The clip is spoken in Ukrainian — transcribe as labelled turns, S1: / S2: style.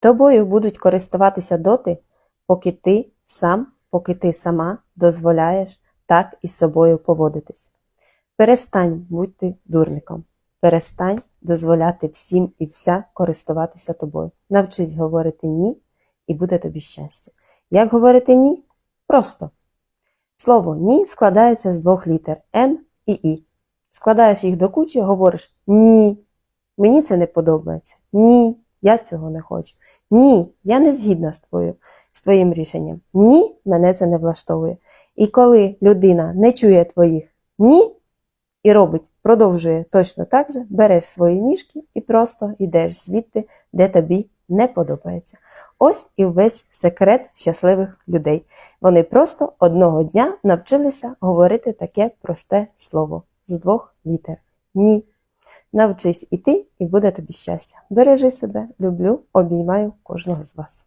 S1: Тобою будуть користуватися доти, поки ти сам, поки ти сама дозволяєш так із собою поводитись. Перестань бути дурником. Перестань дозволяти всім і вся користуватися тобою. Навчись говорити ні, і буде тобі щастя. Як говорити ні? Просто. Слово ні складається з двох літер Н і І. Складаєш їх до кучі, говориш ні. Мені це не подобається. Ні, я цього не хочу. Ні, я не згідна з твоєю, з твоїм рішенням. Ні, мене це не влаштовує. І коли людина не чує твоїх ні і робить, продовжує точно так же, береш свої ніжки і просто йдеш звідти, де тобі не подобається. Ось і весь секрет щасливих людей. Вони просто одного дня навчилися говорити таке просте слово з двох літер ні. Навчись іти, і буде тобі щастя. Бережи себе, люблю, обіймаю кожного з вас.